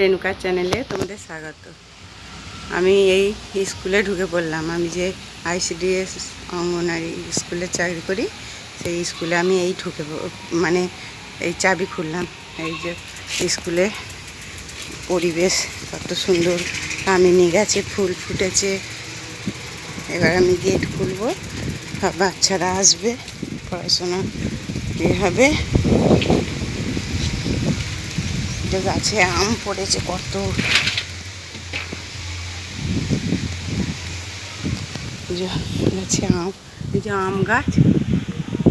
রেণুকার চ্যানেলে তোমাদের স্বাগত। আমি এই স্কুলে ঢুকে পড়লাম। আমি যে আইসিডিএস অঙ্গনারী স্কুলে চাকরি করি, সেই স্কুলে আমি এই ঢুকে মানে এই চাবি খুললাম। এই যে স্কুলে পরিবেশ কত সুন্দর। কামিনী গাছে, ফুল ফুটেছে। এবার আমি গেট খুলবো। বাচ্চারা আসবে, পড়াশোনা এ হবে। যে গাছে আম পড়েছে কত। গাছে আম, এই যে আম গাছ,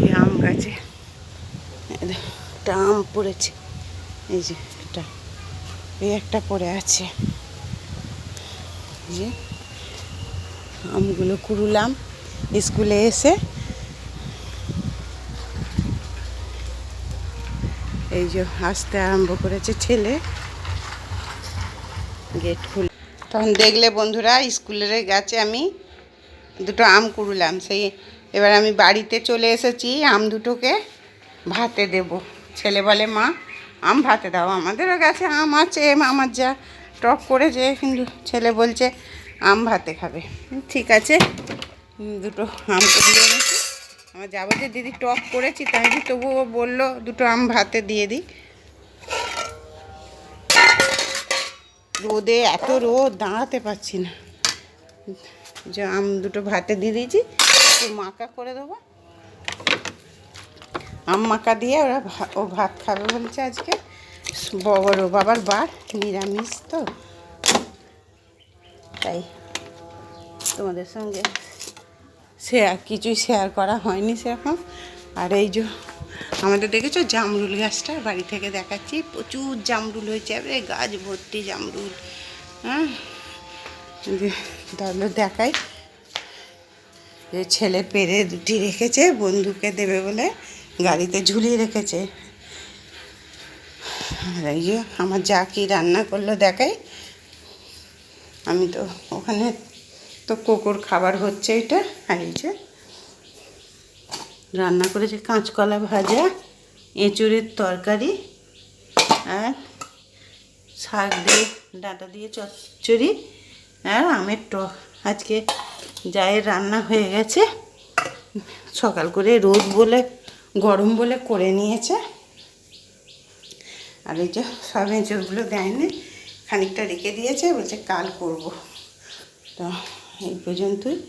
এই আম গাছে একটা আম পড়েছে। এই যে এটা এই একটা পড়ে আছে। যে আমগুলো কুড়ুলাম, স্কুলে এসে এই যে আসতে আরম্ভ করেছে ছেলে। গেট খুলে তখন দেখলে বন্ধুরা, স্কুলের গাছে আমি দুটো আম কুড়লাম। সেই এবার আমি বাড়িতে চলে এসেছি, আম দুটোকে ভাতে দেব। ছেলে বলে, মা, আম ভাতে দাও। আমাদেরও গাছে আম আছে আমার যা টক করেছে। কিন্তু ছেলে বলছে, আম ভাতে খাবে। ঠিক আছে। দুটো আম কুড়িয়ে আমার যাব যে দিদি টক করেছি, তাই তবুও বলল, দুটো আম ভাতে দিয়ে দিই। রোদে এত রোদ, দাঁড়াতে পারছি না। যে আম দুটো ভাতে দিয়ে দিয়েছি, একটু মাকা করে দেবো। আম মাকা দিয়ে ওরা ও ভাত খাবে বলছে আজকে। বড় বাবার বার, নিরামিষ তো। তাই তোমাদের সঙ্গে শেয়ার কিছুই শেয়ার করা হয়নি সেরকম। আর এই যে আমাদের দেখেছ জামরুল গাছটা? বাড়ি থেকে দেখাচ্ছি। প্রচুর জামরুল হয়েছে। এবারে গাছ ভর্তি জামরুল। হ্যাঁ? তাহলে দেখাই। যে ছেলে পেরে দুটি রেখেছে, বন্ধুকে দেবে বলে গাড়িতে ঝুলিয়ে রেখেছে। আর এই যে আমার যা কি রান্না করল দেখাই। আমি তো ওখানে তো কোকোর খাবার হচ্ছে এটা। আর এই যে রান্না করেছে কাঁচকলা ভাজা, এঁচুড়ের তরকারি, আর শাক দিয়ে ডাঁটা দিয়ে চচ্চড়ি, আর আমের টক আজকে জায়ের রান্না হয়ে গেছে। সকাল করে রোদ বলে, গরম বলে করে নিয়েছে। আর এই যে সব এঁচড়গুলো দেয়নি, খানিকটা রেখে দিয়েছে, বলছে কাল করব। তো এই পর্যন্তই।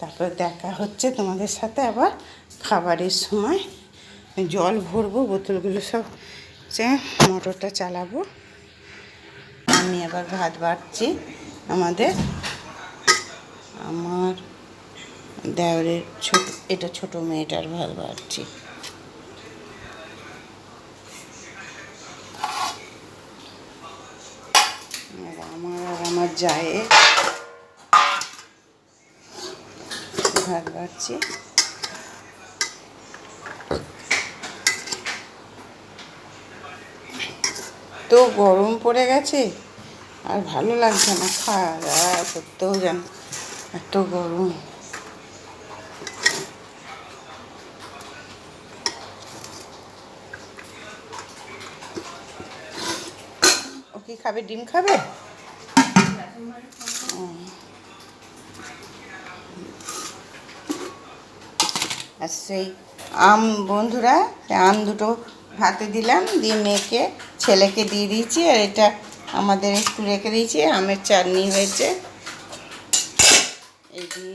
তারপর দেখা হচ্ছে তোমাদের সাথে আবার খাবারের সময়। জল ভরবো, বোতলগুলো সব মোটরটা চালাবো। আমি আবার ভাত বাড়ছি আমাদের। আমার দেওরের ছোট, এটা ছোট মেয়েটার ভাত বাড়ছি। আমার আর আমার যায় ভাত বাড়ছি তো গরম পড়ে গেছে, আর ভালো লাগছে না, খাওয়া দাওয়া করতেও যেন, এত গরম। ও কি খাবে? ডিম খাবে? আর সেই আম বন্ধুরা আম দুটো ভাতে দিলাম, দিয়ে মেয়েকে, ছেলেকে দিয়ে দিয়েছি, আর এটা আমাদের একটু রেখে দিয়েছি, আমের চাটনি হয়েছে। এই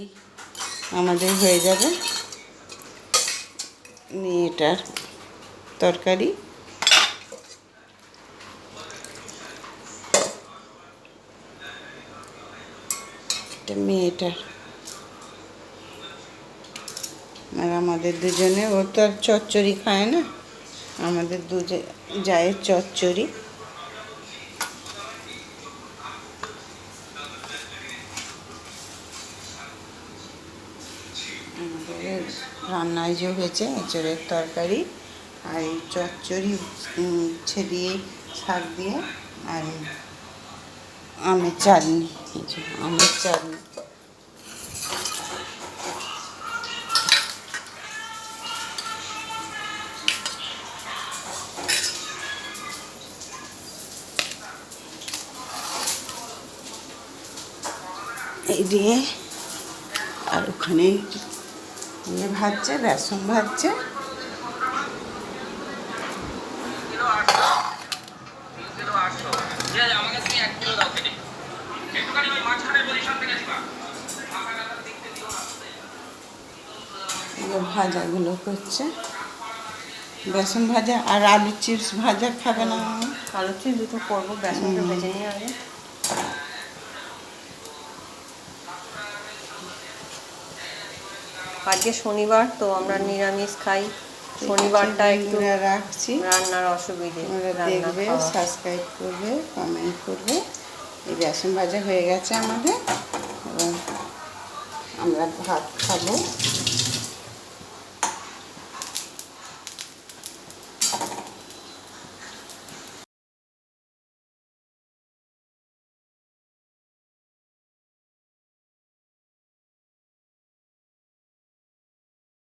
আমাদের হয়ে যাবে মেয়েটার তরকারি। এটা মেয়েটার আর আমাদের দুজনে, ও তো আর চচ্চড়ি খায় না। আমাদের দুজে জায়ের চচ্চড়ি। রান্নায় যে হয়েছে, এঁচড়ের তরকারি আর এই চচ্চড়ি উচ্ছে দিয়ে শাক দিয়ে আর আমের চাটনি। আমের চাটনি। এই দিয়ে আর ওখানে ইয়ে ভাজছে বেসন ভাজছে। ভাজাগুলো করছে। বেসন ভাজা আর আলু চিপস ভাজা খাবে না। আলু চিপস দুটো করব বেসনটা ভেজে নিয়ে আগে। আজকে শনিবার তো আমরা নিরামিষ খাই। শনিবারটা একটু রাখছি। রান্নার অসুবিধে দেখবে সাবস্ক্রাইব করবে কমেন্ট করবে। এই বেসন ভাজা হয়ে গেছে আমাদের। আমরা ভাত খাব।